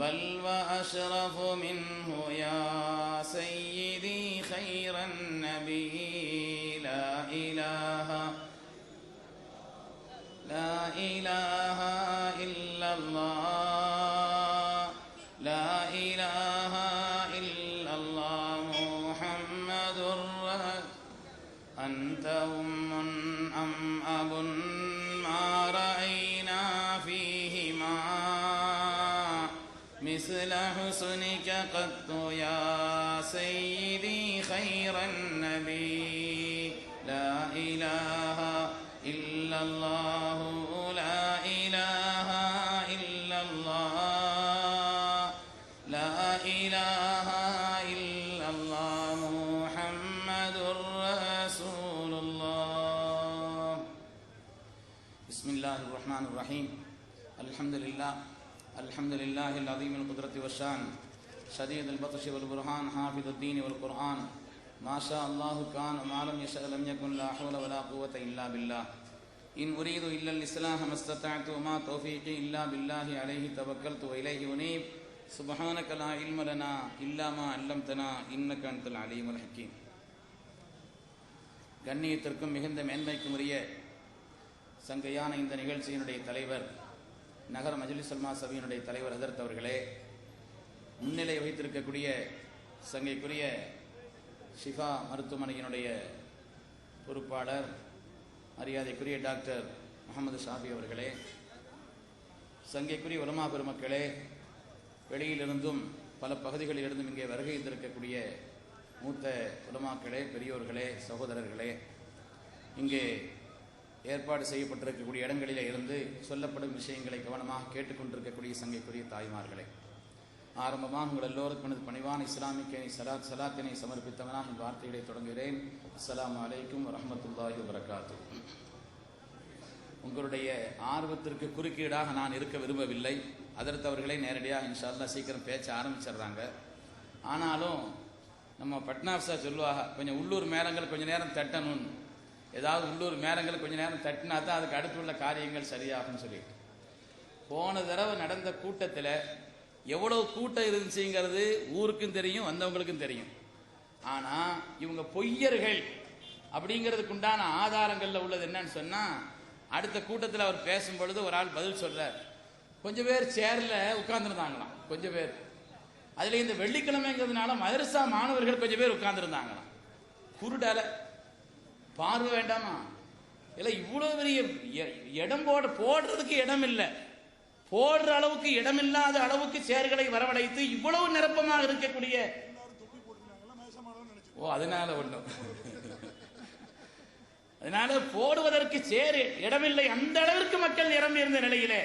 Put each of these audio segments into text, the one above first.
بل وأشرف منه يا سيدي خير النبي. لا إله لا إله الرحمن الرحيم الحمد لله الحمد لله العظيم القدرة والشان شديد البطش والبرهان حافظ الدين والقرآن ما شاء الله كان وما لم يشاء لم يكن لا حول ولا قوة إلا بالله إن أريد إلا الإصلاح ما استطعت وما توفيقي إلا بالله عليه توكلت وإليه أنيب سبحانك لا علم لنا إلا ما علمتنا إنك أنت العليم الحكيم கண்ணியத்திற்கும் மிகுந்த மேன்மைக்கும் உரிய சங்கையான இந்த நிகழ்ச்சியினுடைய தலைவர் நகர மஜ்லிஸ் சல்மா சபையினுடைய தலைவர் ஹதரத் அவர்களே முன்னிலை வைத்திருக்கக்கூடிய சங்கைக்குரிய ஷிஃபா மருத்துவமனையினுடைய பொறுப்பாளர் மரியாதைக்குரிய டாக்டர் முகமது ஷாபி அவர்களே சங்கைக்குரிய உலமா பெருமக்களே வெளியிலிருந்தும் பல பகுதிகளிலிருந்தும் இங்கே வருகை தந்திருக்கக்கூடிய மூத்த உலமாக்களே பெரியோர்களே சகோதரர்களே இங்கே ஏற்பாடு செய்யப்பட்டிருக்கக்கூடிய இடங்களிலே இருந்து சொல்லப்படும் விஷயங்களை கவனமாக கேட்டுக்கொண்டிருக்கக்கூடிய சங்கைக்குரிய தாய்மார்களே ஆரம்பமாக உங்கள் எல்லோருக்கும் எனது பணிவான இஸ்லாமிக்க சலாத் சலாத்தினை சமர்ப்பித்தவனாக இந்த வார்த்தைகளை தொடங்குகிறேன். அஸ்லாம் அலைக்கும் வரமத்துல்லாஹி வரகாத்து உங்களுடைய ஆர்வத்திற்கு குறுக்கீடாக நான் இருக்க விரும்பவில்லை. அதற்கு நேரடியாக இன்ஷால்லா சீக்கிரம் பேச்ச ஆரம்பிச்சிடுறாங்க. ஆனாலும் நம்ம பட்னாப்ஸா சொல்லுவாங்க கொஞ்சம் உள்ளூர் மேளங்கள் கொஞ்சம் நேரம் தட்டணும்னு ஏதாவது உள்ளூர் மேளங்கள் கொஞ்ச நேரம் தட்டினா தான் அதுக்கு அடுத்துள்ள காரியங்கள் சரியாகும்னு சொல்லிட்டு. போன தடவை நடந்த கூட்டத்தில் எவ்வளோ கூட்டம் இருந்துச்சுங்கிறது ஊருக்கும் தெரியும் வந்தவங்களுக்கும் தெரியும். ஆனால் இவங்க பொய்யர்கள் அப்படிங்கிறதுக்கு உண்டான ஆதாரங்களில் உள்ளது என்னன்னு சொன்னால் அடுத்த கூட்டத்தில் அவர் பேசும் பொழுது ஒரு ஆள் பதில் சொல்றார். கொஞ்சம் பேர் சேரில் உட்கார்ந்துருந்தாங்களாம் கொஞ்சம் பேர். அதில் இந்த வெள்ளிக்கிழமைங்கிறதுனால மதரசா மாணவர்கள் கொஞ்சம் பேர் உட்கார்ந்துருந்தாங்களாம். குருடலை பார்வை வேண்டாமா? இல்லை இவ்வளவு பெரிய இடம் போட போடுறதுக்கு இடம் இல்லை போடுற அளவுக்கு இடமில்லாத அளவுக்கு சேர்களை வரவழைத்து இவ்வளவு நிரப்பமாக இருக்கக்கூடிய ஓ அதனால ஒண்ணும். அதனால போடுவதற்கு சேர் இடமில்லை. அந்த அளவிற்கு மக்கள் நிரம்பி இருந்த நிலையிலே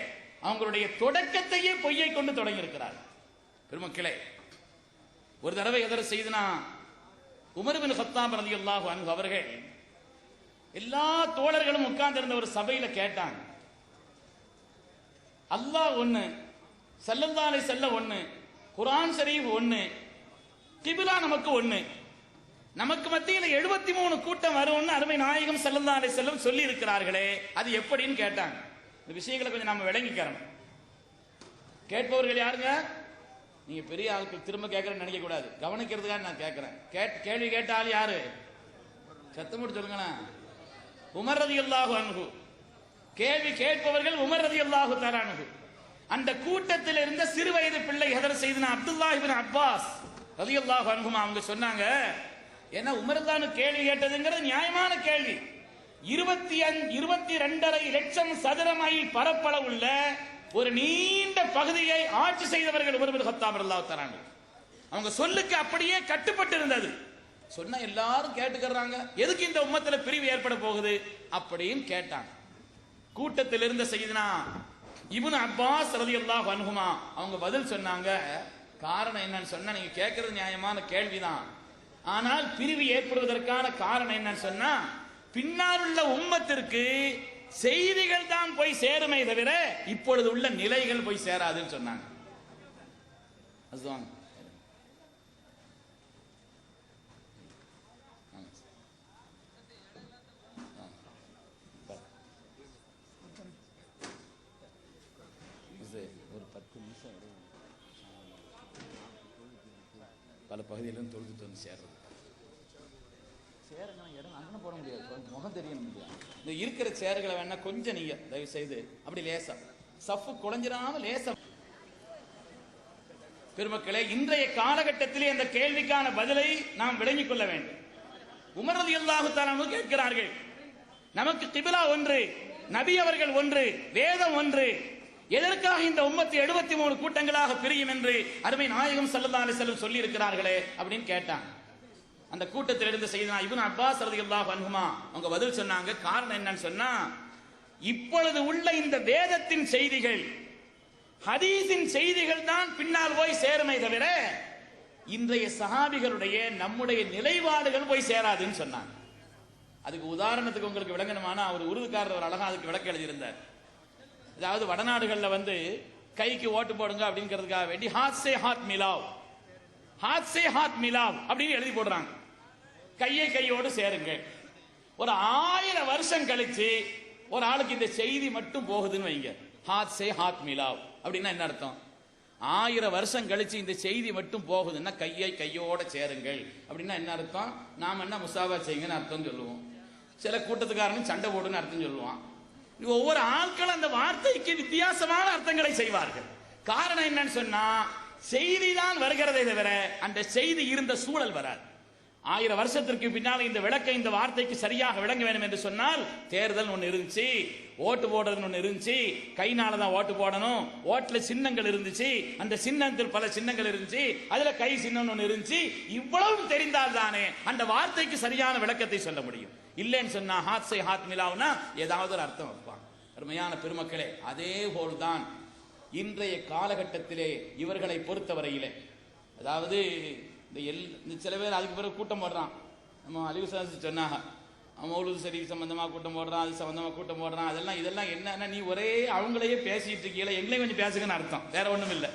அவங்களுடைய தொடக்கத்தையே பொய்யை கொண்டு தொடங்கி இருக்கிறார் பெருமக்களே ஒரு தடவை எதர் செய்தனா உமர் சத்தாம் ஹத்தாப் ரலியல்லாஹு அவர்கள் எல்லா தோழர்களும் உட்கார்ந்திருந்த ஒரு சபையில கேட்டாங்க. அல்லாஹ் ஒண்ணு செல்லந்தாலை செல்ல ஒண்ணு குரான் ஷரீஃப் ஒண்ணு கிபிலா நமக்கு ஒண்ணு. நமக்கு மத்தியில் எழுபத்தி மூணு கூட்டம் வரும்னு அருமை நாயகம் செல்லந்தாலை செல்லும் சொல்லி இருக்கிறார்களே அது எப்படின்னு கேட்டாங்க. இந்த விஷயங்களை கொஞ்சம் நம்ம விளங்கிக்கிறோம் கேட்பவர்கள் யாருங்க? நீங்க பெரிய ஆளுக்கு திரும்ப கேட்கறேன்னு நினைக்க கூடாது. கவனிக்கிறதுக்காக நான் கேட்கிறேன். கேட் கேள்வி கேட்ட ஆள் யாரு? சத்தம் போட்டு சொல்லுங்களேன். உமர் ரலியல்லாஹு அணுகு கேள்வி கேட்பவர்கள் உமர் ரதி அல்லாஹு தரானுகு அந்த கூட்டத்தில் இருந்த சிறு வயது பிள்ளை ஹதர் செய்தனா அப்துல்லாஹ் இப்னு அப்பாஸ் ரலியல்லாஹு அணுகுமா அவங்க சொன்னாங்க ஏன்னா உமர்தானு கேள்வி கேட்டதுங்கிறது நியாயமான கேள்வி. இருபத்தி அஞ்சு இருபத்தி ரெண்டரை லட்சம் சதுர மைல் பரப்பளவுள்ள ஒரு நீண்ட பகுதியை ஆட்சி செய்தவர்கள் உமர் பின் ஹத்தாம் அல்லாஹு தரானுகு அவங்க சொல்லுக்கு அப்படியே கட்டுப்பட்டு இருந்தது சொன்ன எல்லாரும் கேட்டுக்கிறாங்க. எதுக்கு இந்த உம்மத்துல பிரிவு ஏற்பட போகுது? அப்படின்னு கேட்டாங்க. கூட்டத்தில் இருந்த செய்தினா இவனு அப்பாஸ் ரலியல்லாஹு அன்ஹுமா அவங்க பதில் சொன்னாங்க. காரணம் என்னன்னு சொன்னா நீங்க கேட்கறது நியாயமான கேள்விதான். ஆனால் பிரிவு ஏற்படுவதற்கான காரணம் என்னன்னு சொன்னா பின்னால் உள்ள உம்மத்திற்கு செய்திகள் தான் போய் சேருமே தவிர இப்பொழுது உள்ள நிலைகள் போய் சேராதுன்னு சொன்னாங்க. அதுதான் இது ஒரு பத்து நிமிஷம் இடைவெளி. பல பகுதியிலும் தொழுதுட்டு வந்து சேர்றது. சேருங்க இடம் அங்கே போட முடியாது. முகம் தெரியணும் இல்லையா? இந்த இருக்கிற சேர்களை வேணா கொஞ்சம் நீங்க தயவு செய்து அப்படி லேசா. சஃப்பு குறைஞ்சிராம லேசா. பெருமக்களே இன்றைய காலகட்டத்திலே அந்த கேள்விக்கான பதிலை நாம் விளங்கிக் கொள்ள வேண்டும். உமர் ரலியல்லாஹு தஆலா கேட்கிறார்கள். நமக்கு கிபிலா ஒன்று நபி அவர்கள் ஒன்று வேதம் ஒன்று எதற்காக இந்த உம்மத்து எழுபத்தி மூணு கூட்டங்களாக பிரியும் என்று அருமை நாயகம் சல்லா அலைஹி வஸல்லம் சொல்லி இருக்கிறார்களே அப்படின்னு கேட்டாங்க. அந்த கூட்டத்தில் இருந்து இவன் அப்பா அப்பாஸ் இல்லா அன்ஹுமா அவங்க பதில் சொன்னாங்க. காரணம் என்னன்னு சொன்னா இப்பொழுது உள்ள இந்த வேதத்தின் செய்திகள் ஹதீஸின் செய்திகள் தான் பின்னால் போய் சேருமே தவிர இன்றைய சஹாபிகளுடைய நம்முடைய நிலைப்பாடுகள் போய் சேராதுன்னு சொன்னாங்க. அதுக்கு உதாரணத்துக்கு உங்களுக்கு விளங்கணுமானா அவர் உருதுக்காரர் ஒரு அழகா அதுக்கு விளக்க எழுதியிருந்தார். அதாவது வடநாடுகளில் வந்து கைக்கு ஓட்டு போடுங்க அப்படிங்கிறதுக்காக வேண்டி ஹாத் சே ஹாத் மிலாவ் ஹாத் சே ஹாத் மிலாவ் அப்படின்னு எழுதி போடுறாங்க. கையை கையோடு சேருங்க. ஒரு ஆயிரம் வருஷம் கழிச்சு ஒரு ஆளுக்கு இந்த செய்தி மட்டும் போகுதுன்னு வைங்க. ஹாத் சே ஹாத் மிலாவ் அப்படின்னா என்ன அர்த்தம்? ஆயிரம் வருஷம் கழிச்சு இந்த செய்தி மட்டும் போகுதுன்னா கையை கையோட சேருங்கள். அப்படின்னா என்ன அர்த்தம்? நாம என்ன முசாவா செய்யுங்கன்னு அர்த்தம் சொல்லுவோம். சில கூட்டத்துக்காரனும் சண்டை போடுன்னு அர்த்தம் சொல்லுவான். ஒவ்வொரு ஆட்களும் அந்த வார்த்தைக்கு வித்தியாசமான அர்த்தங்களை செய்வார்கள். காரணம் என்னன்னு சொன்னா செய்தி தான் வருகிறதே தவிர அந்த செய்தி இருந்த சூழல் வராது. ஆயிரம் வருஷத்திற்கு பின்னால் இந்த விளக்கை இந்த வார்த்தைக்கு சரியாக விளங்க வேண்டும் என்று சொன்னால் தேர்தல் ஒன்று இருந்துச்சு ஓட்டு போடுறதுன்னு ஒன்று இருந்துச்சு கைனால தான் ஓட்டு போடணும் ஓட்டுல சின்னங்கள் இருந்துச்சு அந்த சின்னத்தில் பல சின்னங்கள் இருந்துச்சு அதுல கை சின்னம் ஒன்று இருந்துச்சு இவ்வளவு தெரிந்தால் தானே அந்த வார்த்தைக்கு சரியான விளக்கத்தை சொல்ல முடியும். இல்லைன்னு சொன்னா ஹாத் சை ஹாத் மிலாவுனா ஏதாவது ஒரு அர்த்தம் வைப்பான். அருமையான பெருமக்களே அதே போல்தான் இன்றைய காலகட்டத்திலே இவர்களை பொறுத்தவரையிலே. அதாவது இந்த எல் இந்த சில பேர் அதுக்கு பிறகு கூட்டம் போடுறான். நம்ம அழிவு சாசி சொன்னாங்க மௌலூது சரி சம்மந்தமாக கூட்டம் போடுறான் அது சம்மந்தமாக கூட்டம் போடுறான் அதெல்லாம் இதெல்லாம் என்னன்னா நீ ஒரே அவங்களையே பேசிட்டு இருக்கீல எங்களையும் கொஞ்சம் பேசுங்கன்னு அர்த்தம். வேற ஒன்றும் இல்லை.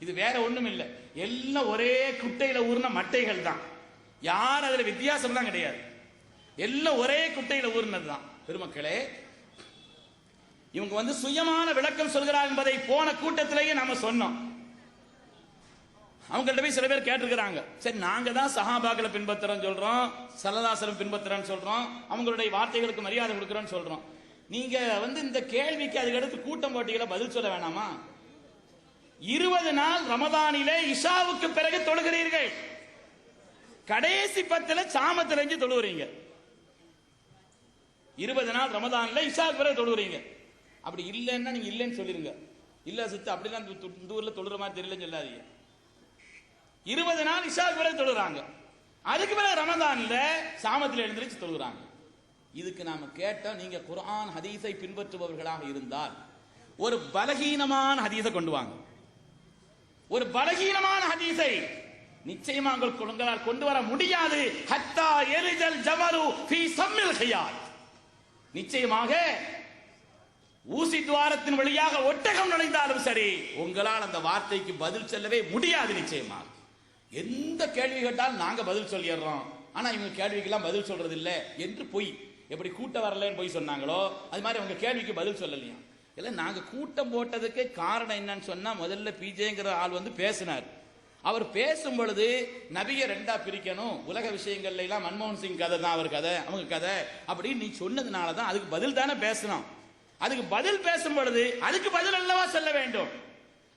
இது வேற ஒன்றும் இல்லை. எல்லாம் ஒரே குட்டையில் ஊர்ன மட்டைகள் தான் யார் அதில் வித்தியாசம் தான் கிடையாது. எல்லாம் ஒரே குட்டையில ஊர்னது தான் பெருமக்களே இவங்க வந்து சுயமான விளக்கம் சொல்கிறார் என்பதை போன கூட்டத்திலேயே நாம சொன்னோம். அவங்கள்ட்ட போய் சில பேர் கேட்டிருக்கிறாங்க. சரி நாங்க தான் சஹாபாக்களை பின்பற்றுறோம் சொல்றோம் சல்லதாசரம் பின்பற்றுறோம்னு சொல்றோம் அவங்களுடைய வார்த்தைகளுக்கு மரியாதை கொடுக்குறோம்னு சொல்றோம். நீங்க வந்து இந்த கேள்விக்கு அதுக்கடுத்து கூட்டம் போட்டிகளை பதில் சொல்ல வேணாமா? இருபது நாள் ரமதானிலே இஷாவுக்கு பிறகு தொழுகிறீர்கள். கடைசி பத்துல சாமத்துல தொழுகிறீங்க இருபது நாள் ரமதான்ல இஷாக் பிறகு தொழுகிறீங்க. அப்படி இல்லைன்னா நீங்க இல்லைன்னு சொல்லிருங்க. இல்ல சித்து அப்படிலாம் இந்த ஊர்ல தொழுற மாதிரி தெரியலன்னு சொல்லாதீங்க. இருபது நாள் இஷாக் பிறகு தொழுகிறாங்க. அதுக்கு பிறகு ரமதான்ல சாமத்தில் எழுந்திருச்சு தொழுகிறாங்க. இதுக்கு நாம கேட்டோம் நீங்க குரான் ஹதீஸை பின்பற்றுபவர்களாக இருந்தால் ஒரு பலகீனமான ஹதீஸை கொண்டு வாங்க. ஒரு பலகீனமான ஹதீஸை நிச்சயமாக உங்களால் கொண்டு வர முடியாது. ஹத்தா எரிஜல் ஜமரு ஃபீ சம்மில் செய்யாது நிச்சயமாக ஊசி துவாரத்தின் வழியாக ஒட்டகம் நுழைந்தாலும் சரி உங்களால் அந்த வார்த்தைக்கு பதில் சொல்லவே முடியாது நிச்சயமாக. எந்த கேள்வி கேட்டாலும் நாங்க பதில் சொல்லிடுறோம். ஆனா இவங்க கேள்விக்கெல்லாம் பதில் சொல்றது இல்ல என்று பொய். எப்படி கூட்டம் வரலன்னு போய் சொன்னாங்களோ அது மாதிரி அவங்க கேள்விக்கு பதில் சொல்லலையா? இல்ல நாங்க கூட்டம் போட்டதுக்கு காரணம் என்னன்னு சொன்னா முதல்ல பிஜேங்கிற ஆள் வந்து பேசினார். அவர் பேசும் பொழுது நபியை ரெண்டா பிரிக்கணும். உலக விஷயங்கள்ல எல்லாம் மன்மோகன் சிங் கதை தான் அவர் கதை அவங்க கதை. அப்படின்னு நீ சொன்னதுனால தான் அதுக்கு பதில் தானே பேசணும். அதுக்கு பதில் பேசும் பொழுது அதுக்கு பதில் அல்லவா சொல்ல வேண்டும்?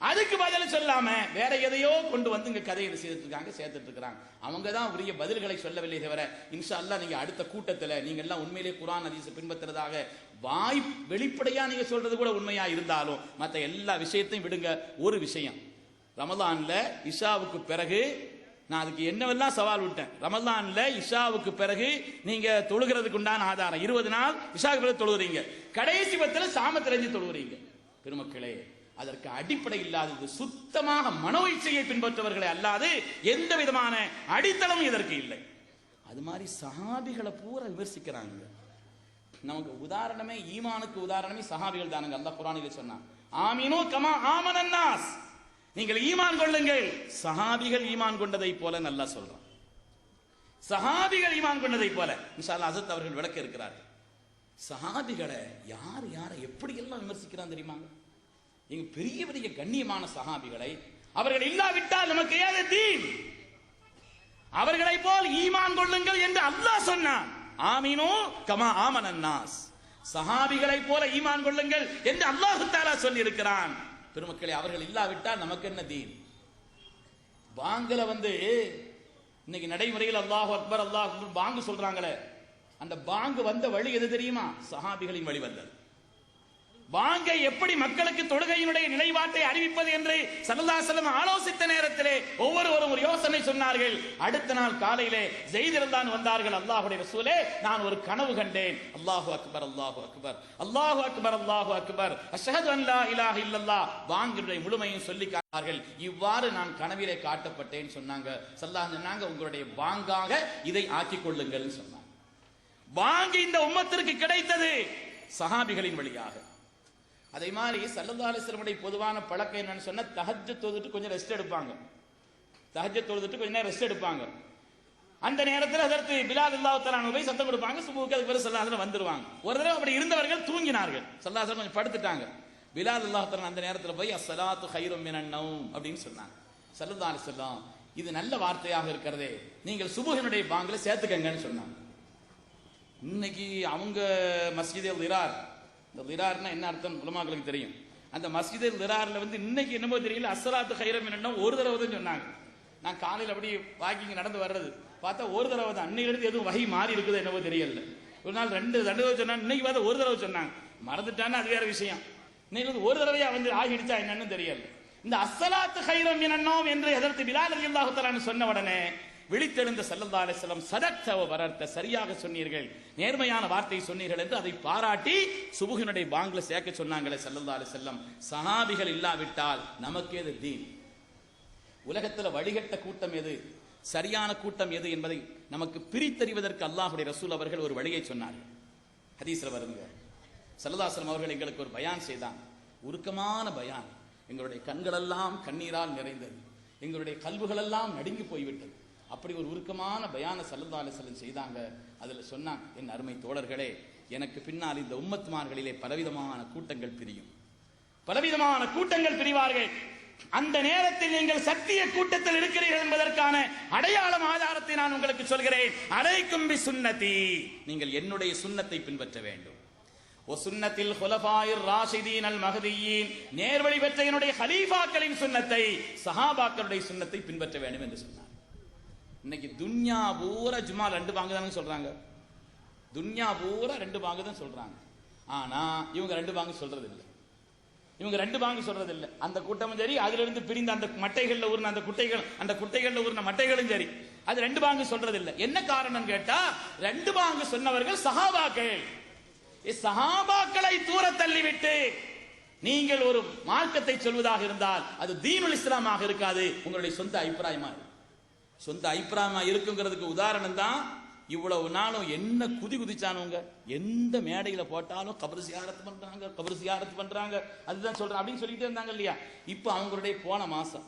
அதுக்கு பதில் சொல்லாம வேற எதையோ கொண்டு வந்து இங்க கதையை செய்துட்டு இருக்காங்க சேர்த்துட்டு இருக்கிறாங்க. அவங்க தான் உரிய பதில்களை சொல்லவில்லை தவிர இன்ஷா அல்லாஹ் நீங்க அடுத்த கூட்டத்துல நீங்க எல்லாம் உண்மையிலே குரான் அதிச பின்பற்றுறதாக வாய் வெளிப்படையா நீங்க சொல்றது கூட உண்மையா இருந்தாலும் மற்ற எல்லா விஷயத்தையும் விடுங்க ஒரு விஷயம். ரமதானில் இஷாவுக்கு பிறகு நான் அதுக்கு என்னவெல்லாம் சவால் விட்டேன்? ரமதான்ல இஷாவுக்கு பிறகு நீங்க தொழுகிறதுக்கு உண்டான ஆதாரம். இருபது நாள் இஷாவுக்கு பிறகு தொழுகிறீங்க. கடைசி பத்துல சாமத்திரஞ்சு தொழுகிறீங்க. பெருமக்களே அதற்கு அடிப்படை இல்லாதது சுத்தமாக மனோ இச்சையை பின்பற்றவர்களை அல்லாது எந்த விதமான அடித்தளமும் இதற்கு இல்லை. அது மாதிரி சஹாபிகளை பூரா விமர்சிக்கிறாங்க. நமக்கு உதாரணமே ஈமானுக்கு உதாரணமே சஹாபிகள் தானுங்க. அல்லாஹ் குரானில சொன்னான் ஆமீனோ கமா ஆமனன்னாஸ். நீங்கள் ஈமான் கொள்ளுங்கள். சஹாபிகள் ஈமான் கொண்டதை போல நல்லா சொல்றான். சஹாபிகள் ஈமான் கொண்டதை போல. இன்ஷா அசத் அவர்கள் விளக்க இருக்கிறார்கள். சஹாபிகளை யார் யாரை எப்படி எல்லாம் விமர்சிக்கிறான் தெரியுமாங்க எங்க பெரிய பெரிய கண்ணியமான சஹாபிகளை அவர்கள் இல்லாவிட்டால் நமக்கு ஏது தீன்? அவர்களை போல் ஈமான் கொள்ளுங்கள் என்று அல்லாஹ் சொன்னான். ஆமீனோ கமா ஆமனன்னாஸ். சஹாபிகளை போல ஈமான் கொள்ளுங்கள் என்று அல்லாஹு தாலா சொல்லி இருக்கிறான் பெருமக்களை அவர்கள் இல்லாவிட்டால் நமக்கு என்ன தீன்? பாங்கில் வந்து இன்னைக்கு நடைமுறையில் அல்லாஹ் அக்பர் அல்லாஹ் பாங்கு சொல்றாங்களே அந்த பாங்கு வந்த வழி எது தெரியுமா? சஹாபிகளின் வழி வந்தது. வாங்க எப்படி மக்களுக்கு தொழுகையினுடைய நிலைப்பாட்டை அறிவிப்பது என்று சல்லல்லாஹு ஆலோசித்த நேரத்திலே ஒவ்வொருவரும் ஒரு யோசனை சொன்னார்கள். அடுத்த நாள் காலையிலே செய்திருந்தான் வந்தார்கள் அல்லாஹுடைய ரசூலே நான் ஒரு கனவு கண்டேன். அல்லாஹு அக்பர் அல்லாஹு அக்பர் அல்லாஹு அக்பர் அல்லாஹு அக்பர். அஷஹது அல்லா இலாஹ இல்லல்லா வாங்கினுடைய முழுமையும் சொல்லி காட்டார்கள் இவ்வாறு நான் கனவிலே காட்டப்பட்டேன் சொன்னாங்க. சல்லாஹ் சொன்னாங்க உங்களுடைய வாங்காக இதை ஆக்கிக் கொள்ளுங்கள்னு சொன்னாங்க. வாங்கி இந்த உம்மத்திற்கு கிடைத்தது சஹாபிகளின் வழியாக. அதே மாதிரி சல்லல்லா பொதுவான பழக்கம் என்னன்னு சொன்னா தஹஜ்ஜத் தொழுதுட்டு கொஞ்சம் ரெஸ்ட் எடுப்பாங்க. தஹஜ்ஜத் தொழுதுட்டு கொஞ்சம் நேரம் ரெஸ்ட் எடுப்பாங்க. அந்த நேரத்தில் அதற்கு பிலால் அல்லாஹ் போய் சத்தம் கொடுப்பாங்க சுபுக்கு அதுக்கு பிறகு சல்லாஹ் வந்துருவாங்க. ஒரு தடவை அப்படி இருந்தவர்கள் தூங்கினார்கள். சல்லாசனம் கொஞ்சம் படுத்துட்டாங்க. பிலால் அல்லாஹ் அந்த நேரத்தில் போய் அசலாத்து ஹைரம் மினன் அப்படின்னு சொன்னாங்க. சல்லதாலி அலிஸ்லாம் இது நல்ல வார்த்தையாக இருக்கிறதே. நீங்கள் சுபுகனுடைய பாங்கில் சேர்த்துக்கங்கன்னு சொன்னாங்க. இன்னைக்கு அவங்க மஸ்ஜிதே லிரார் இந்த லிரார்னா என்ன அர்த்தம் உலமாக்களுக்கு தெரியும். அந்த மஸ்ஜிதே லிரார்ல வந்து இன்னைக்கு என்னமோ தெரியல அஸ்ஸலாத்து ஹைரம் என்னன்னா ஒரு தடவை தான் சொன்னாங்க. நான் காலையில் அப்படி வாக்கிங் நடந்து வர்றது பார்த்தா ஒரு தடவை தான். அன்னையிலிருந்து எதுவும் வகை மாறி இருக்குது என்னவோ தெரியல. ஒரு நாள் ரெண்டு ரெண்டு தடவை சொன்னாங்க இன்னைக்கு பார்த்தா ஒரு தடவை சொன்னாங்க. மறந்துட்டான்னு அது வேற விஷயம். இன்னைக்கு ஒரு தடவையா வந்து ஆகிடுச்சா என்னன்னு தெரியல. இந்த அஸ்ஸலாத்து ஹைரம் என்னோம் என்று எதிர்த்து பிலால் ரலியல்லாஹு தஆலா சொன்ன உடனே விழித்தெழுந்த சல்லல்லா அலிஸ்லம் சதக்தவ வரர்த்த சரியாக சொன்னீர்கள் நேர்மையான வார்த்தை சொன்னீர்கள் என்று அதை பாராட்டி சுபுகினுடைய பாங்கில சேர்க்க சொன்னாங்களே சல்லல்லா அலிஸ்லம் சஹாபிகள் இல்லாவிட்டால் நமக்கு எது தீன்? உலகத்தில் வழிகட்ட கூட்டம் எது? சரியான கூட்டம் எது என்பதை நமக்கு பிரித்தறிவதற்கு அல்லாஹுடைய ரசூல் அவர்கள் ஒரு வழியை சொன்னார்கள். ஹதீஸ்ல வருங்க. சல்லதாசலம் அவர்கள் எங்களுக்கு ஒரு பயான் செய்தான். உருக்கமான பயான். எங்களுடைய கண்களெல்லாம் கண்ணீரால் நிறைந்தது. எங்களுடைய கல்வுகளெல்லாம் நடுங்கி போய்விட்டது. அப்படி ஒரு உருக்கமான பயான சல்லல்லா அலிஸ்லம் செய்தாங்க. அதுல சொன்னாங்க என் அருமை தோழர்களே எனக்கு பின்னால் இந்த உம்மத்மார்களிலே பலவிதமான கூட்டங்கள் பிரியும். பலவிதமான கூட்டங்கள் பிரிவார்கள். அந்த நேரத்தில் நீங்கள் சத்திய கூட்டத்தில் இருக்கிறீர்கள் என்பதற்கான அடையாளம் ஆதாரத்தை நான் உங்களுக்கு சொல்கிறேன். அலைக்கும் பி சுன்னதி நீங்கள் என்னுடைய சுன்னத்தை பின்பற்ற வேண்டும். ஓ சுன்னத்தில் ஹுலஃபாயிர் ராஷிதீன் அல் மகதியின் நேர்வழி பெற்ற என்னுடைய ஹலீஃபாக்களின் சுன்னத்தை சஹாபாக்களுடைய சுன்னத்தை பின்பற்ற வேண்டும் என்று சொன்னார். இன்னைக்கு துன்யா பூரா ஜும்மா ரெண்டு பாங்கு தானே சொல்றாங்க. துன்யா பூரா ரெண்டு பாங்கு தான் சொல்றாங்க. ஆனா இவங்க ரெண்டு பாங்கு சொல்றது இல்லை இவங்க ரெண்டு பாங்கு சொல்றது இல்லை அந்த கூட்டமும் சரி அதுல இருந்து பிரிந்த அந்த மட்டைகள்ல ஊர்ன அந்த குட்டைகள் அந்த குட்டைகள்ல ஊர்ன மட்டைகளும் சரி அது ரெண்டு பாங்கு சொல்றது இல்லை என்ன காரணம் கேட்டா ரெண்டு பாங்கு சொன்னவர்கள் சஹாபாக்கள். சஹாபாக்களை தூர தள்ளிவிட்டு நீங்கள் ஒரு மார்க்கத்தை சொல்வதாக இருந்தால் அது தீனுல் இஸ்லாமாக இருக்காது. உங்களுடைய சொந்த அபிப்பிராயமா இருக்கும் சொந்த அபிப்பிராயமா இருக்குங்கிறதுக்கு உதாரணம் தான் இவ்வளவு நாளும் என்ன குதி குதிச்சானுங்க? எந்த மேடையில போட்டாலும் கபர் சியாரத்து பண்றாங்க கபர் சியாரத்து பண்றாங்க. அதுதான் சொல்றேன். அப்படின்னு சொல்லிட்டு இருந்தாங்க இல்லையா? இப்போ அவங்களுடைய போன மாசம்.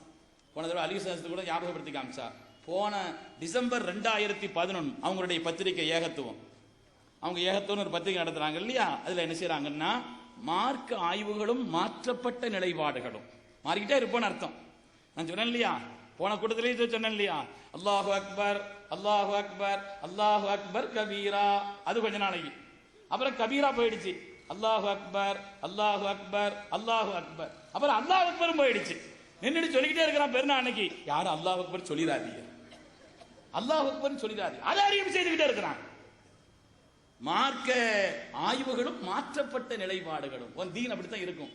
போன தடவை அலிசாசத்து கூட ஞாபகப்படுத்தி காமிச்சா. போன டிசம்பர் ரெண்டாயிரத்தி பதினொன்று அவங்களுடைய பத்திரிகை ஏகத்துவம். அவங்க ஏகத்துவம்னு ஒரு பத்திரிகை நடத்துறாங்க இல்லையா? அதுல என்ன செய்யறாங்கன்னா மார்க்க ஆய்வுகளும் மாற்றப்பட்ட நிலைப்பாடுகளும். மாறிக்கிட்டே இருப்போம்னு அர்த்தம். நான் சொன்னேன் இல்லையா? போன கூட்டத்திலேயே சொன்னேன் இல்லையா? அல்லாஹு அக்பர் அல்லாஹு அக்பர் அல்லாஹு அக்பர் கபீரா. அது கொஞ்ச நாளைக்கு. அப்புறம் கபீரா போயிடுச்சு. அல்லாஹு அக்பர் அல்லாஹு அக்பர் அல்லாஹு அக்பர். அப்புறம் அல்லாஹ் அக்பரும் போயிடுச்சு. நின்றுட்டு சொல்லிக்கிட்டே இருக்கிறான் பெருநா அன்னைக்கு. யாரும் அல்லாஹ் அக்பர் சொல்லிடாதீங்க அல்லாஹ் அக்பர் சொல்லிடாது அதை அறிவு செய்துக்கிட்டே இருக்கிறான். மார்க்க ஆய்வுகளும் மாற்றப்பட்ட நிலைப்பாடுகளும். உன் தீன் அப்படித்தான் இருக்கும்.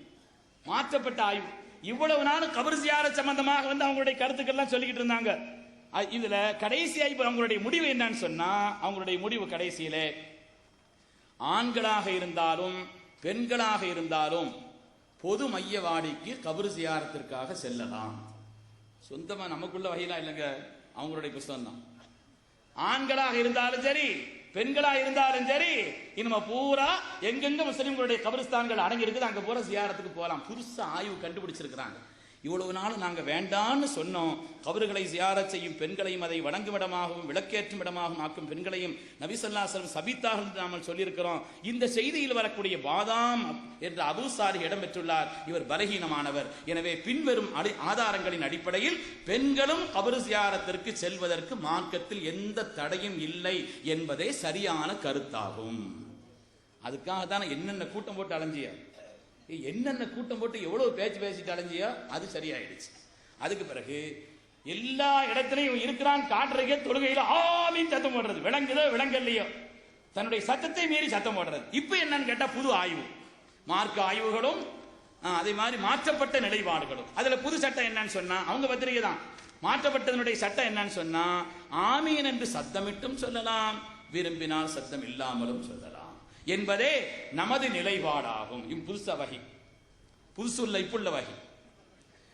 மாற்றப்பட்ட ஆய்வு. இவ்வளவு நாள் கபர் சியார சம்பந்தமாக வந்து அவங்களுடைய கருத்துக்கள்லாம் சொல்லிக்கிட்டு இருந்தாங்க. அ- இதுல கடைசியா இப்ப அவங்களுடைய முடிவு என்னன்னு சொன்னா அவங்களுடைய முடிவு கடைசியில ஆண்களாக இருந்தாலும் பெண்களாக இருந்தாலும் பொது மையவாடிக்கு கபர் சியாரத்திற்காக செல்லலாம். சொந்தமா நமக்குள்ள வகையெல்லாம் இல்லைங்க. அவங்களுடைய புஸ்தகம் தான் ஆண்களாக இருந்தாலும் சரி பெண்களா இருந்தாலும் சரி இனிமே பூரா எங்கெங்க முஸ்லிம்களுடைய கபரிஸ்தான்கள் அடங்கி இருக்குது அங்க பூரா சியாரத்துக்கு போகலாம் புதுசா ஆய்வு கண்டுபிடிச்சிருக்கிறாங்க. இவ்வளவு நாள் நாங்கள் வேண்டான்னு சொன்னோம். கபறுகளை சியாரச் செய்யும் பெண்களையும் அதை வணங்கும் இடமாகவும் விளக்கேற்றும் இடமாகவும் ஆக்கும் பெண்களையும் நபிசல்லாசலம் சபித்தாக என்று நாமல் சொல்லியிருக்கிறோம். இந்த செய்தியில் வரக்கூடிய பாதாம் என்ற அபூசாரி இடம்பெற்றுள்ளார். இவர் பலகீனமானவர். எனவே பின்வரும் அடி- ஆதாரங்களின் அடிப்படையில் பெண்களும் கபரு சியாரத்திற்கு செல்வதற்கு மார்க்கத்தில் எந்த தடையும் இல்லை என்பதே சரியான கருத்தாகும். அதுக்காக தானே என்னென்ன கூட்டம் போட்டு அலைஞ்சியா? என்னென்ன கூட்டம் போட்டு எவ்வளவு பேச்சு பேசிட்டு அலைஞ்சியா அது சரியாயிடுச்சு. அதுக்கு பிறகு எல்லா இடத்துலையும் இருக்கிறான் காட்டுறதுக்கே தொழுகையில ஆமீன் சத்தம் போடுறது. விளங்குதோ விளங்கலையோ தன்னுடைய சத்தத்தை மீறி சத்தம் போடுறது. இப்போ என்னன்னு கேட்டா புது ஆய்வு. மார்க்க ஆய்வுகளும் அதே மாதிரி மாற்றப்பட்ட நிலைப்பாடுகளும். அதுல புது சட்டம் என்னன்னு சொன்னா அவங்க பத்திரிகை தான். மாற்றப்பட்டதனுடைய சட்டம் என்னன்னு சொன்னா ஆமீன் என்று சத்தமிட்டும் சொல்லலாம் விரும்பினால் சத்தம் இல்லாமலும் சொல்லலாம். என்பதே நமது நிலைப்பாடாகும். இம் புதுச வகை. புதுசுள்ள இப்புள்ள வகை.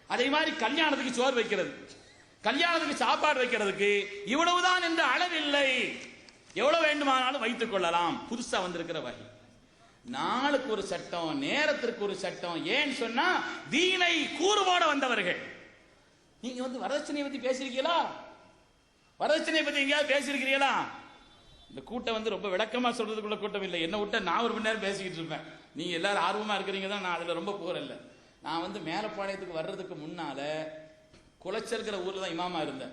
அதே மாதிரி கல்யாணத்துக்கு சோறு வைக்கிறது. கல்யாணத்துக்கு சாப்பாடு வைக்கிறதுக்கு இவ்வளவுதான் என்ற அளவில்லை. எவ்வளவு வேண்டுமானாலும் வைத்துக் கொள்ளலாம். புதுசா வந்திருக்கிற வகை. நாளுக்கு ஒரு சட்டம் நேரத்திற்கு ஒரு சட்டம். ஏன் சொன்னா தீனை கூறுபாட வந்தவர்கள். நீங்க வந்து வரதட்சணையை பத்தி பேசிருக்கீங்களா வரதட்சணையை பத்தி எங்கேயாவது பேசியிருக்கிறீங்களா? இந்த கூட்டம் வந்து ரொம்ப விளக்கமா சொல்றதுக்குள்ள கூட்டம் இல்லை. என்ன விட்ட நான் ஒரு மணி நேரம் பேசிக்கிட்டு இருப்பேன். நீங்க எல்லாரும் ஆர்வமா இருக்கிறீங்க தான் நான் அதுல ரொம்ப போறேன்ல நான் வந்து மேலப்பாளையத்துக்கு வர்றதுக்கு முன்னால குளச்சல்கிற ஊர்ல தான் இமாமா இருந்தேன்.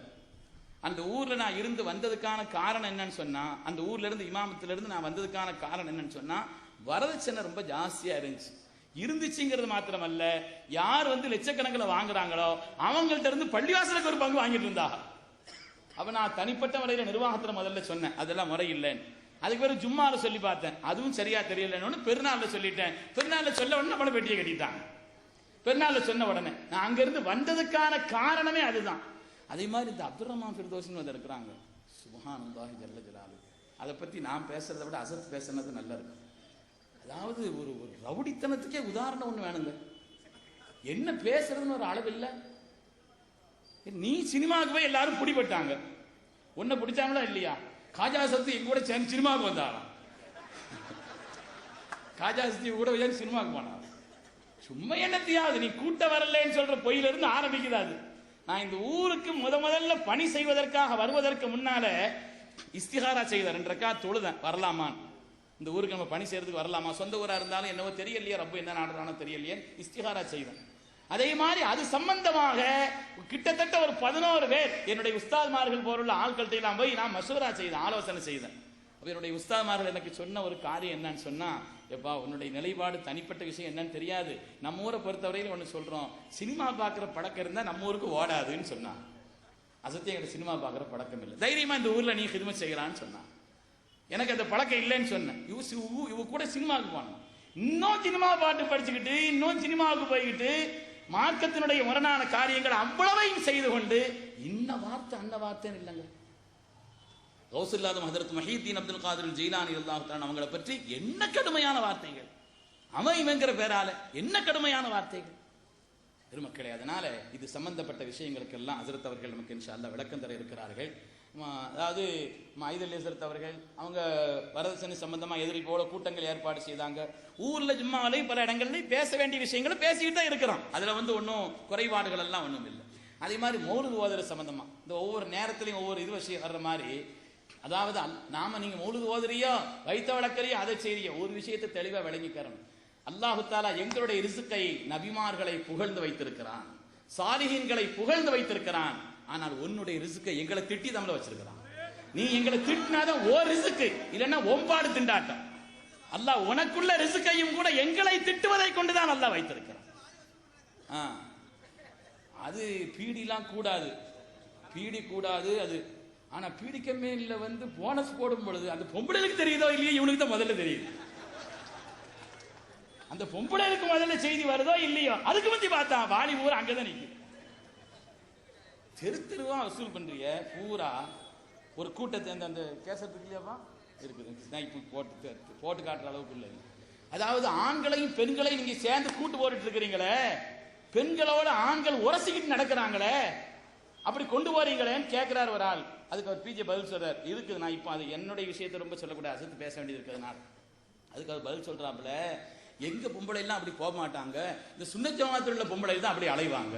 அந்த ஊர்ல நான் இருந்து வந்ததுக்கான காரணம் என்னன்னு சொன்னா அந்த ஊர்ல இருந்து இமாமத்துல இருந்து நான் வந்ததுக்கான காரணம் என்னன்னு சொன்னா வரதட்சணை ரொம்ப ஜாஸ்தியா இருந்துச்சு. இருந்துச்சுங்கிறது மாத்திரமல்ல யார் வந்து லட்சக்கணக்கில் வாங்குறாங்களோ அவங்கள்ட்ட இருந்து பள்ளிவாசலுக்கு ஒரு பங்கு வாங்கிட்டு இருந்தாங்க. அப்ப நான் தனிப்பட்ட முறையில நிர்வாகத்துல முதல்ல சொன்னேன். அதெல்லாம் முறை இல்லைன்னு அதுக்கு பிறகு ஜும்மால சொல்லி பார்த்தேன். அதுவும் சரியா தெரியலன்னு பெருநாள்ல சொல்லிட்டேன். பெருநாள்ல சொல்ல உடனே நம்மள பெட்டியை கட்டிட்டாங்க. பெருநாள்ல சொன்ன உடனே. நான் அங்கிருந்து வந்ததுக்கான காரணமே அதுதான். அதே மாதிரி இந்த அப்துல் ரஹ்மான் ஃபிர்தோஸ்னு வந்து இருக்கிறாங்க. சுபஹானல்லாஹி ஜல்ல ஜலாலு. அதை பத்தி நான் பேசுறதை விட அசத் பேசுனது நல்லா இருக்கும். அதாவது ஒரு ஒரு ரவுடித்தனத்துக்கே உதாரணம் ஒண்ணு வேணுங்க. என்ன பேசுறதுன்னு ஒரு அளவில்லை நீ சினிமாவுக்கு போய் எல்லாரும் பிடிபட்டாங்க. உன்னை பிடிச்சாங்களா இல்லையா? காஜா சத்து எங்க கூட சேர்ந்து சினிமாவுக்கு வந்தாராம் காஜா சத்தி கூட சேர்ந்து சினிமாவுக்கு போனாங்க சும்மா என்னத்தையாவது நீ கூட்ட வரலன்னு சொல்ற பொய்யில இருந்து ஆரம்பிக்குது அது. நான் இந்த ஊருக்கு முத முதல்ல பணி செய்வதற்காக வருவதற்கு முன்னால இஸ்திகாரா செய்த ரெண்டு ரக்கா தொழுதேன் வரலாமான்னு. இந்த ஊருக்கு நம்ம பணி செய்யறதுக்கு வரலாமா? சொந்த ஊரா இருந்தாலும் என்னவோ தெரியலையே ரப்ப என்ன நாடுறானோ தெரியலையே. இஸ்திகாரா செய்தேன். அதே மாதிரி அது சம்பந்தமாக கிட்டத்தட்ட ஒரு பதினோரு பேர் என்னுடைய உஸ்தாத்மார்கள் போருள்ள ஆட்கள்கிட்ட எல்லாம் போய் நான் மசூரா செய்தேன் ஆலோசனை செய்தேன். என்னுடைய உஸ்தாதுமார்கள் எனக்கு சொன்ன ஒரு காரியம் என்னன்னு சொன்னா எப்பா உன்னுடைய நிலைப்பாடு தனிப்பட்ட விஷயம் என்னன்னு தெரியாது. நம்ம ஊரை பொறுத்தவரையில ஒன்று சொல்றோம். சினிமா பார்க்குற பழக்கம் இருந்தால் நம்ம ஊருக்கு ஓடாதுன்னு சொன்னான் அசத்தியம் எங்களுக்கு சினிமா பார்க்குற பழக்கம் இல்லை. தைரியமா இந்த ஊர்ல நீ சிதுமை செய்யலான்னு சொன்னான் எனக்கு அந்த பழக்கம் இல்லைன்னு சொன்னேன். இவ சி- இவ- இவ கூட சினிமாவுக்கு போனான். இன்னும் சினிமா பாட்டு படிச்சுக்கிட்டு இன்னும் சினிமாவுக்கு போய்கிட்டு மார்க்கத்தினுடைய முரணான காரியங்கள் அவ்வளவையும் செய்து கொண்டு இன்ன வார்த்தை அந்த வார்த்தைன்னு இல்லைங்க. கௌசல்லாதம் ஹதரத் மஹீத்தீன் அப்துல் காதிர் ஜெயிலானி அல்லாஹான் அவங்கள பற்றி என்ன கடுமையான வார்த்தைகள்? அவன் இவங்கிற பேரால என்ன கடுமையான வார்த்தைகள்? பெருமக்களே அதனால இது சம்பந்தப்பட்ட விஷயங்களுக்கெல்லாம் ஹசரத் அவர்கள் நமக்கு இன்ஷா அல்ல விளக்கம் தர இருக்கிறார்கள். அதாவது மைதலேசரத் அவர்கள் அவங்க வரதட்சணை சம்பந்தமா எதிரி போல கூட்டங்கள் ஏற்பாடு செய்தாங்க. ஊர்ல ஜும்மாவிலையும் பல இடங்கள்லையும் பேச வேண்டிய விஷயங்களை பேசிக்கிட்டு தான் இருக்கிறோம் அதுல வந்து ஒன்றும் குறைபாடுகள் எல்லாம் ஒன்றும் இல்லை. அதே மாதிரி மௌலுது ஓதுற சம்பந்தமா இந்த ஒவ்வொரு நேரத்திலையும் ஒவ்வொரு இது விஷயம் வர்ற மாதிரி அதாவது அல்- நாம நீங்க மௌலுது ஓதுறியோ வைத்த வழக்கறியோ அதை செய்றியோ ஒரு விஷயத்தை தெளிவா விளங்கிக்கிறோம் அல்லாஹு தாலா எங்களுடைய ரிசுக்கை நபிமார்களை புகழ்ந்து வைத்திருக்கிறான். சாலிஹீன்களை புகழ்ந்து வைத்திருக்கிறான். ஆனால் உன்னுடைய ரிசுக்கை எங்களை திட்டி தமிழ வச்சிருக்கிறான். நீ எங்களை திட்டினாதான் ஓ ரிசுக்கு இல்லைன்னா ஒம்பாடு திண்டாட்டம். அல்லாஹ் உனக்குள்ள ரிசுக்கையும் கூட எங்களை திட்டுவதை கொண்டுதான் அல்லாஹ் வைத்திருக்கிறான். அது பீடிலாம் கூடாது. பீடி கூடாது அது. ஆனா பீடிக்க மேல வந்து போனஸ் போடும் பொழுது அந்த பொம்பளைகளுக்கு தெரியுதோ இல்லையோ இவனுக்கு தான் முதல்ல தெரியுது. அந்த பொம்பளைகளுக்கு முதல்ல செய்தி வருதோ இல்லையோ அதுக்கு முந்தி பார்த்தா வாலி பூரா அங்கதான் நிக்குது. தெரு தெருவா வசூல் பண்றிய? பூரா ஒரு கூட்டத்தை அந்த அந்த கேசத்துக்கு இல்லையாப்பா? இருக்குது. இப்போ போட்டு போட்டு காட்டுற அளவுக்கு இல்லை. அதாவது ஆண்களையும் பெண்களையும் நீங்க சேர்ந்து கூட்டு போட்டுட்டு இருக்கிறீங்களே பெண்களோட ஆண்கள் உரசிக்கிட்டு நடக்கிறாங்களே அப்படி கொண்டு போறீங்களேன்னு கேட்கிறார் ஒரு ஆள். அதுக்கு அவர் பிஜே பதில் சொல்றார். இருக்குது நான் இப்போ அது என்னுடைய விஷயத்தை ரொம்ப சொல்லக்கூடாது. அசத்து பேச வேண்டியது இருக்கிறதுனால அதுக்கு அவர் பதில் சொல்றாப்புல எங்க பொம்பளை எல்லாம் அப்படி போக மாட்டாங்க. இந்த சுண்ணச்சமாத்தில் உள்ள பொம்பளை தான் அப்படி அலைவாங்க.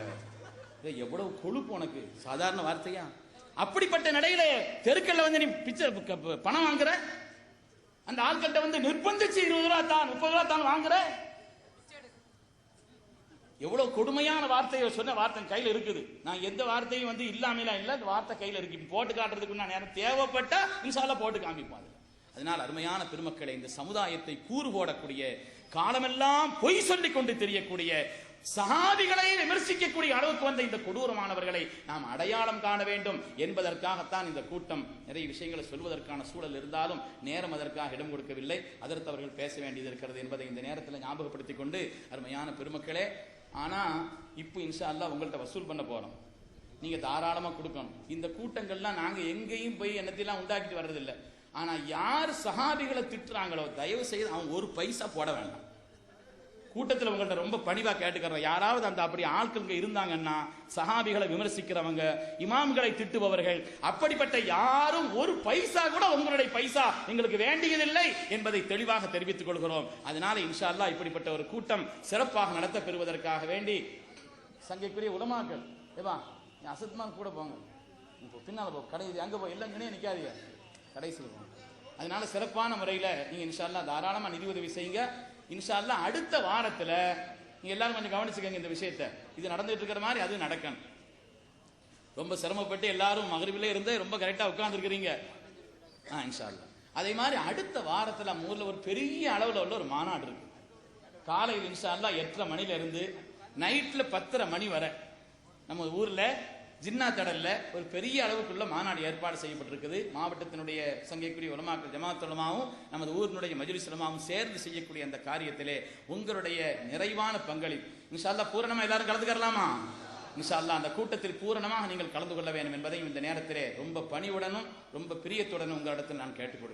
எவ்வளவு கொழுப்பு உனக்கு? சாதாரண வார்த்தையா? அப்படிப்பட்ட நடையில தெருக்கல்ல வந்து நீ பிச்சை பணம் வாங்குற? அந்த ஆட்கள்கிட்ட வந்து நிர்பந்திச்சு இருபது ரூபா தான் முப்பது ரூபா தான் வாங்குற? எவ்வளவு கொடுமையான வார்த்தையை சொன்ன வார்த்தை கையில இருக்குது. நான் எந்த வார்த்தையும் வந்து இல்லாமலாம் இல்ல அந்த வார்த்தை கையில இருக்கு. போட்டு காட்டுறதுக்கு நான் நேரம் தேவைப்பட்டா இன்சால போட்டு காமிப்போம் அதுல. அதனால் அருமையான பெருமக்களை இந்த சமுதாயத்தை கூறு போடக்கூடிய காலமெல்லாம் பொய் சொல்லிக் கொண்டு தெரியக்கூடிய சஹாபிகளை விமர்சிக்கக்கூடிய அளவுக்கு வந்த இந்த கொடூரமானவர்களை நாம் அடையாளம் காண வேண்டும் என்பதற்காகத்தான் இந்த கூட்டம். நிறைய விஷயங்களை சொல்வதற்கான சூழல் இருந்தாலும் நேரம் அதற்காக இடம் கொடுக்கவில்லை. அதற்கு அவர்கள் பேச வேண்டியது இருக்கிறது என்பதை இந்த நேரத்தில் ஞாபகப்படுத்திக் கொண்டு அருமையான பெருமக்களே ஆனா இப்போ இன்ஷா அல்லா உங்கள்கிட்ட வசூல் பண்ண போறோம். நீங்க தாராளமா கொடுக்கணும். இந்த கூட்டங்கள்லாம் நாங்க எங்கேயும் போய் என்னத்தையெல்லாம் உண்டாக்கிட்டு வர்றதில்லை. ஆனா யார் சஹாபிகளை திட்டுறாங்களோ தயவு செய்து அவங்க ஒரு பைசா போட வேண்டாம். கூட்டத்தில் உங்கள்ட்ட ரொம்ப பணிவாக கேட்டுக்கிறோம் யாராவது அந்த அப்படி ஆட்கள் இருந்தாங்கன்னா சஹாபிகளை விமர்சிக்கிறவங்க இமாம்களை திட்டுபவர்கள் அப்படிப்பட்ட யாரும் ஒரு பைசா கூட உங்களுடைய பைசா எங்களுக்கு வேண்டியதில்லை என்பதை தெளிவாக தெரிவித்துக் கொள்கிறோம். அதனால இன்ஷா அல்லாஹ் இப்படிப்பட்ட ஒரு கூட்டம் சிறப்பாக நடத்த பெறுவதற்காக வேண்டி சங்கைக்குரிய உலமாக்கள் ஏவா அசத்மான் கூட போங்க. இப்போ பின்னால போ கடை அங்கே போய் எல்லாம் நிற்காதீங்க கடைசியில் போங்க அதனால சிறப்பான முறையில் நீங்கள் இன்ஷா அல்லாஹ் தாராளமாக நிதி உதவி செய்யுங்க. இன்ஷால்லா அடுத்த வாரத்தில் நீங்கள் எல்லாரும் கொஞ்சம் கவனிச்சுக்கோங்க இந்த விஷயத்தை. இது நடந்துட்டு இருக்கிற மாதிரி அது நடக்கணும். ரொம்ப சிரமப்பட்டு எல்லாரும் மகரிபிலே இருந்து ரொம்ப கரெக்டாக உட்காந்துருக்கிறீங்க ஆ இன்ஷால்லா அதே மாதிரி அடுத்த வாரத்தில் நம்ம ஊரில் ஒரு பெரிய அளவில் உள்ள ஒரு மாநாடு இருக்கு. காலையில் இன்ஷால்லா எட்டரை மணிலேருந்து நைட்டில் பத்தரை மணி வரை நம்ம ஊரில் ஜின்னா தடல்ல ஒரு பெரிய அளவுக்குள்ள மாநாடு ஏற்பாடு செய்யப்பட்டிருக்குது. மாவட்டத்தினுடைய சங்கைக்குரிய உலமாக்கள் ஜமாத் உலமாவும் நமது ஊரினுடைய மஜ்லிஸ் சேர்ந்து செய்யக்கூடிய அந்த காரியத்திலே உங்களுடைய நிறைவான பங்களிப்பு. இன்ஷால்லா பூரணமா எல்லாரும் கலந்துக்கலாமா இன்ஷால்லா அல்லாஹ் அந்த கூட்டத்தில் பூரணமாக நீங்கள் கலந்து கொள்ள வேண்டும் என்பதையும் இந்த நேரத்திலே ரொம்ப பணிவுடனும் ரொம்ப பிரியத்துடனும் உங்களிடத்தில் நான் கேட்டுக்கொள்கிறேன்.